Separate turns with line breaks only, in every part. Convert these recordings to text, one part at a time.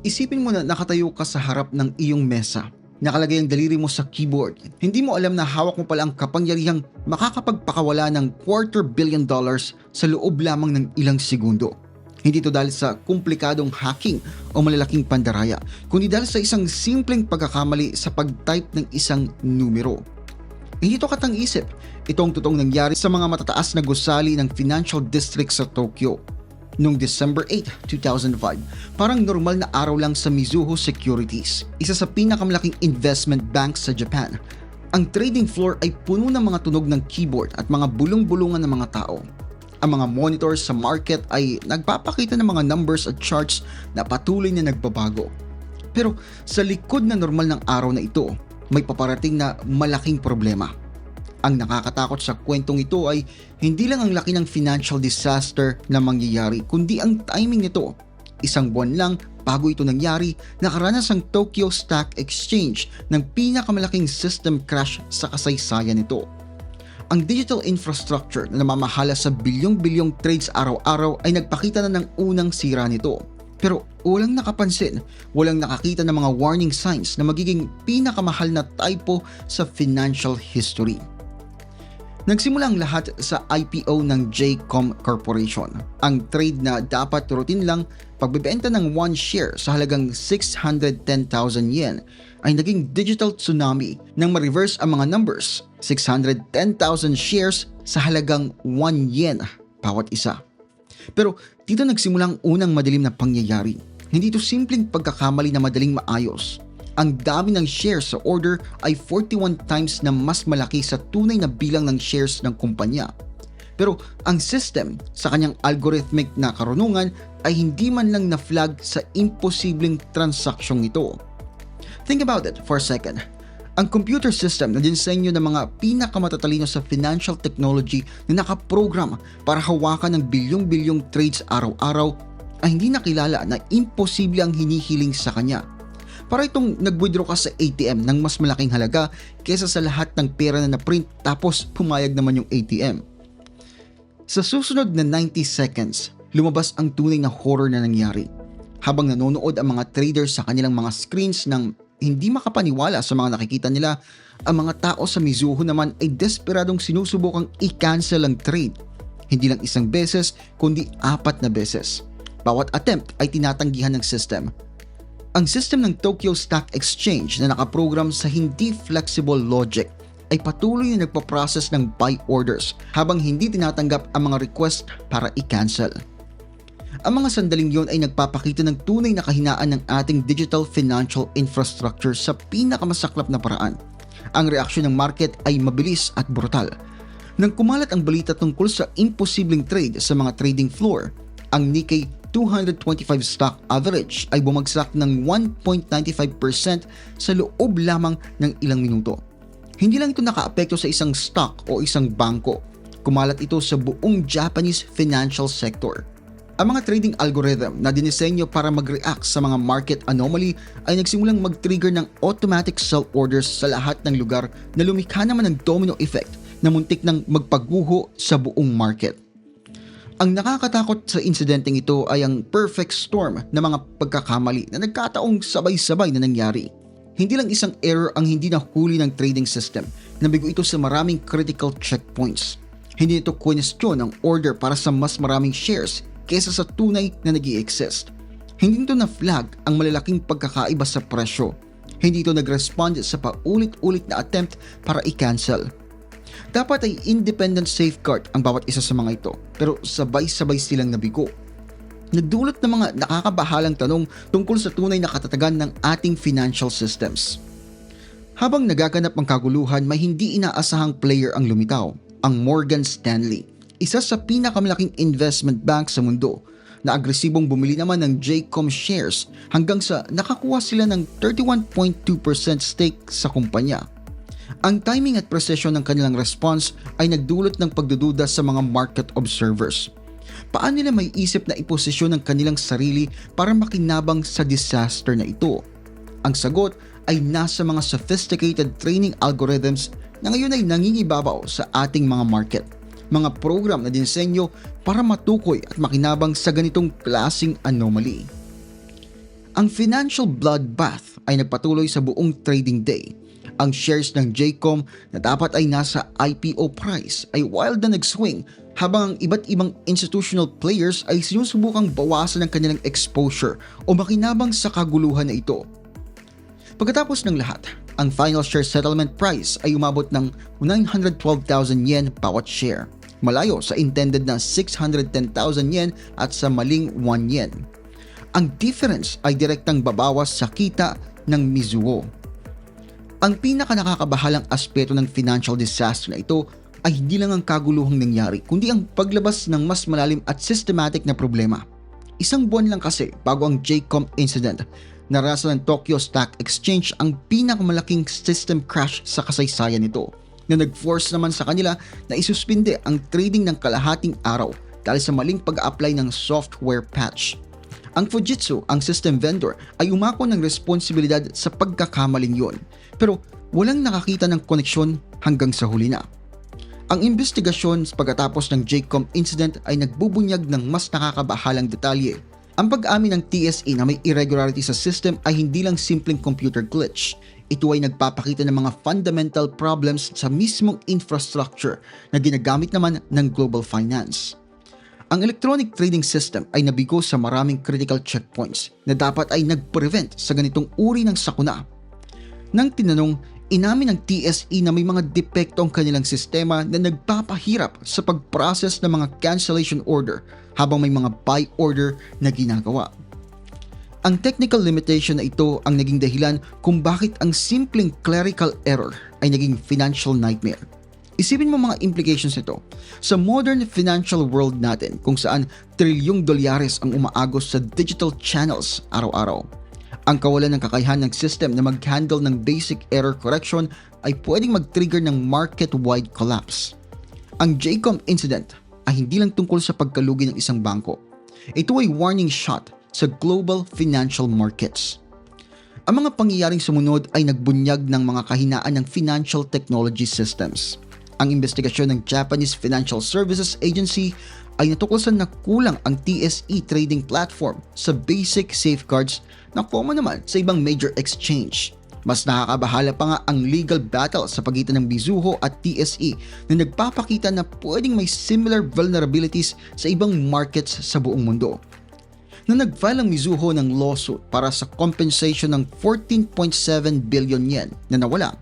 Isipin mo na nakatayo ka sa harap ng iyong mesa. Nakalagay ang daliri mo sa keyboard. Hindi mo alam na hawak mo pala ang kapangyarihang makakapagpakawala ng quarter billion dollars sa loob lamang ng ilang segundo. Hindi ito dahil sa komplikadong hacking o malalaking pandaraya, kundi dahil sa isang simpleng pagkakamali sa pag-type ng isang numero. Hindi ito katang-isip. Ito ang totoong nangyari sa mga matataas na gusali ng financial district sa Tokyo. Noong December 8, 2005, parang normal na araw lang sa Mizuho Securities, isa sa pinakamalaking investment bank sa Japan. Ang trading floor ay puno ng mga tunog ng keyboard at mga bulong-bulungan ng mga tao. Ang mga monitors sa market ay nagpapakita ng mga numbers at charts na patuloy na nagbabago. Pero sa likod na normal ng araw na ito, may paparating na malaking problema. Ang nakakatakot sa kwentong ito ay hindi lang ang laki ng financial disaster na mangyayari, kundi ang timing nito. Isang buwan lang bago ito nangyari, nakaranas ang Tokyo Stock Exchange ng pinakamalaking system crash sa kasaysayan nito. Ang digital infrastructure na namamahala sa bilyong-bilyong trades araw-araw ay nagpakita na ng unang sira nito. Pero walang nakapansin, walang nakakita ng mga warning signs na magiging pinakamahal na typo sa financial history. Nagsimula ang lahat sa IPO ng JCOM Corporation. Ang trade na dapat routine lang pagbebenta ng one share sa halagang 610,000 yen ay naging digital tsunami nang ma-reverse ang mga numbers. 610,000 shares sa halagang 1 yen bawat isa. Pero dito nagsimula ang unang madilim na pangyayari. Hindi ito simpleng pagkakamali na madaling maayos ang dami ng shares sa order ay 41 times na mas malaki sa tunay na bilang ng shares ng kumpanya. Pero ang system sa kanyang algorithmic na karunungan ay hindi man lang na-flag sa imposibleng transaksyong ito. Think about it for a second. Ang computer system na dinsenyo ng mga pinakamatatalino sa financial technology na nakaprogram para hawakan ng bilyong-bilyong trades araw-araw ay hindi nakilala na imposible ang hinihiling sa kanya para itong nag-withdraw ka sa ATM ng mas malaking halaga kesa sa lahat ng pera na na-print tapos pumayag naman yung ATM. Sa susunod na 90 seconds, lumabas ang tunay na horror na nangyari. Habang nanonood ang mga traders sa kanilang mga screens ng hindi makapaniwala sa mga nakikita nila, ang mga tao sa Mizuho naman ay desperadong sinusubukang i-cancel ang trade. Hindi lang isang beses, kundi apat na beses. Bawat attempt ay tinatanggihan ng system ang system ng Tokyo Stock Exchange na nakaprogram sa hindi flexible logic ay patuloy na nagpa-process ng buy orders habang hindi tinatanggap ang mga request para i-cancel. Ang mga sandaling yon ay nagpapakita ng tunay na kahinaan ng ating digital financial infrastructure sa pinakamasaklap na paraan. Ang reaksyon ng market ay mabilis at brutal. Nang kumalat ang balita tungkol sa imposibleng trade sa mga trading floor, ang Nikkei 225 stock average ay bumagsak ng 1.95% sa loob lamang ng ilang minuto. Hindi lang ito nakaapekto sa isang stock o isang bangko. Kumalat ito sa buong Japanese financial sector. Ang mga trading algorithm na dinisenyo para mag-react sa mga market anomaly ay nagsimulang mag-trigger ng automatic sell orders sa lahat ng lugar na lumikha naman ng domino effect na muntik ng magpaguho sa buong market. Ang nakakatakot sa insidenteng ito ay ang perfect storm ng mga pagkakamali na nagkataong sabay-sabay na nangyari. Hindi lang isang error ang hindi nahuli ng trading system, nabigo ito sa maraming critical checkpoints. Hindi ito question ang order para sa mas maraming shares kesa sa tunay na nag exist Hindi ito na-flag ang malalaking pagkakaiba sa presyo. Hindi ito nag-respond sa paulit-ulit na attempt para i-cancel dapat ay independent safeguard ang bawat isa sa mga ito, pero sabay-sabay silang nabigo. Nagdulot ng mga nakakabahalang tanong tungkol sa tunay na katatagan ng ating financial systems. Habang nagaganap ang kaguluhan, may hindi inaasahang player ang lumitaw, ang Morgan Stanley, isa sa pinakamalaking investment bank sa mundo na agresibong bumili naman ng JCOM shares hanggang sa nakakuha sila ng 31.2% stake sa kumpanya ang timing at precision ng kanilang response ay nagdulot ng pagdududa sa mga market observers. Paano nila may isip na iposisyon ang kanilang sarili para makinabang sa disaster na ito? Ang sagot ay nasa mga sophisticated training algorithms na ngayon ay nangingibabaw sa ating mga market. Mga program na dinsenyo para matukoy at makinabang sa ganitong klasing anomaly. Ang financial bloodbath ay nagpatuloy sa buong trading day. Ang shares ng JCOM na dapat ay nasa IPO price ay wild na nag-swing habang ang iba't ibang institutional players ay sinusubukang bawasan ang kanilang exposure o makinabang sa kaguluhan na ito. Pagkatapos ng lahat, ang final share settlement price ay umabot ng 912,000 yen bawat share, malayo sa intended na 610,000 yen at sa maling 1 yen. Ang difference ay direktang babawas sa kita ng Mizuho. Ang pinaka nakakabahalang aspeto ng financial disaster na ito ay hindi lang ang kaguluhang nangyari, kundi ang paglabas ng mas malalim at systematic na problema. Isang buwan lang kasi bago ang JCOM incident, narasa ng Tokyo Stock Exchange ang pinakamalaking system crash sa kasaysayan nito na nag-force naman sa kanila na isuspinde ang trading ng kalahating araw dahil sa maling pag-apply ng software patch. Ang Fujitsu, ang system vendor, ay umako ng responsibilidad sa pagkakamaling yon. Pero walang nakakita ng koneksyon hanggang sa huli na. Ang investigasyon pagkatapos ng JCOM incident ay nagbubunyag ng mas nakakabahalang detalye. Ang pag-amin ng TSE na may irregularity sa system ay hindi lang simpleng computer glitch. Ito ay nagpapakita ng mga fundamental problems sa mismong infrastructure na ginagamit naman ng global finance. Ang electronic trading system ay nabigo sa maraming critical checkpoints na dapat ay nag-prevent sa ganitong uri ng sakuna. Nang tinanong, inamin ng TSE na may mga depekto ang kanilang sistema na nagpapahirap sa pag-process ng mga cancellation order habang may mga buy order na ginagawa. Ang technical limitation na ito ang naging dahilan kung bakit ang simpleng clerical error ay naging financial nightmare. Isipin mo mga implications nito. Sa modern financial world natin kung saan trilyong dolyares ang umaagos sa digital channels araw-araw. Ang kawalan ng kakayahan ng system na mag-handle ng basic error correction ay pwedeng mag-trigger ng market-wide collapse. Ang JCOM incident ay hindi lang tungkol sa pagkalugi ng isang bangko. Ito ay warning shot sa global financial markets. Ang mga pangyayaring sumunod ay nagbunyag ng mga kahinaan ng financial technology systems. Ang investigasyon ng Japanese Financial Services Agency ay natuklasan na kulang ang TSE trading platform sa basic safeguards na common naman sa ibang major exchange. Mas nakakabahala pa nga ang legal battle sa pagitan ng Mizuho at TSE na nagpapakita na pwedeng may similar vulnerabilities sa ibang markets sa buong mundo. Na nag-file ang Mizuho ng lawsuit para sa compensation ng 14.7 billion yen na nawala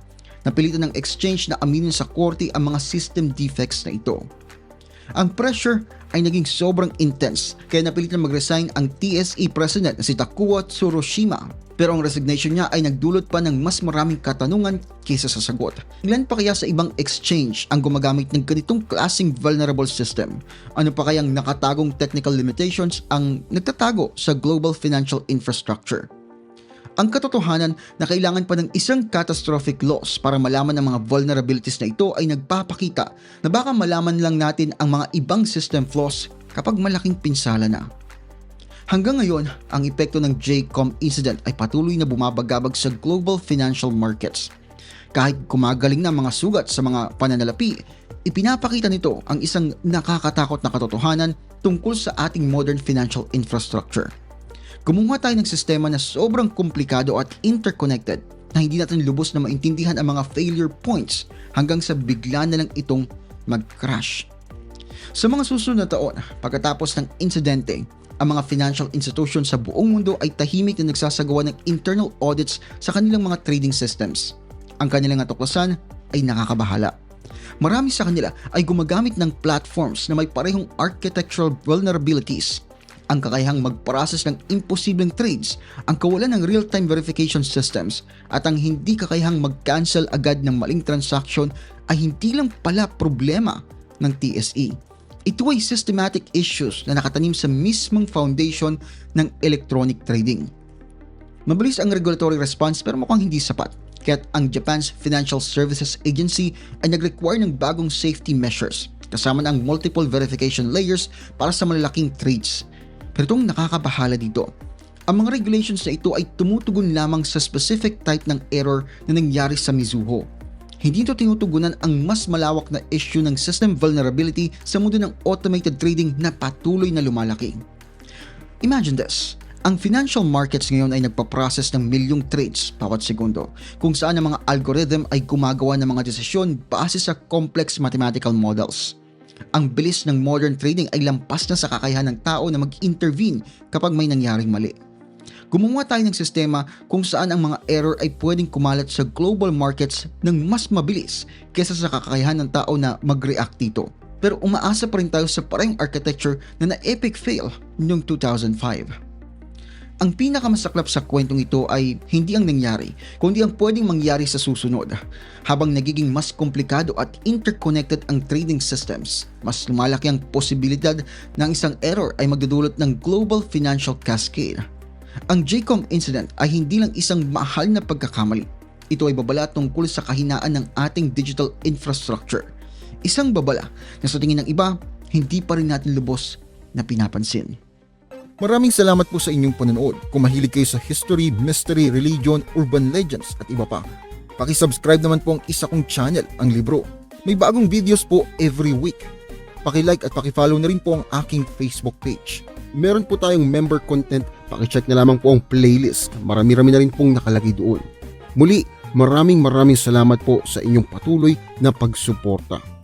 napilitan ng exchange na aminin sa korte ang mga system defects na ito. Ang pressure ay naging sobrang intense kaya napilitan mag-resign ang TSE president na si Takuya Tsurushima. Pero ang resignation niya ay nagdulot pa ng mas maraming katanungan kaysa sa sagot. Ilan pa kaya sa ibang exchange ang gumagamit ng ganitong klaseng vulnerable system? Ano pa kayang nakatagong technical limitations ang nagtatago sa global financial infrastructure? Ang katotohanan na kailangan pa ng isang catastrophic loss para malaman ang mga vulnerabilities na ito ay nagpapakita na baka malaman lang natin ang mga ibang system flaws kapag malaking pinsala na. Hanggang ngayon, ang epekto ng JCOM incident ay patuloy na bumabagabag sa global financial markets. Kahit kumagaling na mga sugat sa mga pananalapi, ipinapakita nito ang isang nakakatakot na katotohanan tungkol sa ating modern financial infrastructure. Gumawa tayo ng sistema na sobrang komplikado at interconnected na hindi natin lubos na maintindihan ang mga failure points hanggang sa bigla na lang itong mag-crash. Sa mga susunod na taon, pagkatapos ng insidente, ang mga financial institutions sa buong mundo ay tahimik na nagsasagawa ng internal audits sa kanilang mga trading systems. Ang kanilang natuklasan ay nakakabahala. Marami sa kanila ay gumagamit ng platforms na may parehong architectural vulnerabilities ang kakayahang mag-process ng imposibleng trades, ang kawalan ng real-time verification systems, at ang hindi kakayahang mag-cancel agad ng maling transaction ay hindi lang pala problema ng TSE. Ito ay systematic issues na nakatanim sa mismong foundation ng electronic trading. Mabilis ang regulatory response pero mukhang hindi sapat. Kaya't ang Japan's Financial Services Agency ay nag-require ng bagong safety measures kasama ng multiple verification layers para sa malalaking trades pero itong nakakabahala dito, ang mga regulations na ito ay tumutugon lamang sa specific type ng error na nangyari sa Mizuho. Hindi ito tinutugunan ang mas malawak na issue ng system vulnerability sa mundo ng automated trading na patuloy na lumalaki. Imagine this, Ang financial markets ngayon ay nagpaprocess ng milyong trades bawat segundo, kung saan ang mga algorithm ay gumagawa ng mga desisyon base sa complex mathematical models. Ang bilis ng modern trading ay lampas na sa kakayahan ng tao na mag-intervene kapag may nangyaring mali. Gumawa tayo ng sistema kung saan ang mga error ay pwedeng kumalat sa global markets ng mas mabilis kaysa sa kakayahan ng tao na mag-react dito. Pero umaasa pa rin tayo sa pareng architecture na na-epic fail noong 2005. Ang pinakamasaklap sa kwentong ito ay hindi ang nangyari, kundi ang pwedeng mangyari sa susunod. Habang nagiging mas komplikado at interconnected ang trading systems, mas lumalaki ang posibilidad ang isang error ay magdudulot ng global financial cascade. Ang JCOM incident ay hindi lang isang mahal na pagkakamali. Ito ay babala tungkol sa kahinaan ng ating digital infrastructure. Isang babala na sa tingin ng iba, hindi pa rin natin lubos na pinapansin.
Maraming salamat po sa inyong panonood. Kung mahilig kayo sa history, mystery, religion, urban legends at iba pa, pakisubscribe naman po ang isa kong channel, ang Libro. May bagong videos po every week. Pakilike at pakifollow na rin po ang aking Facebook page. Meron po tayong member content, pakicheck na lamang po ang playlist. Marami-rami na rin pong nakalagay doon. Muli, maraming maraming salamat po sa inyong patuloy na pagsuporta.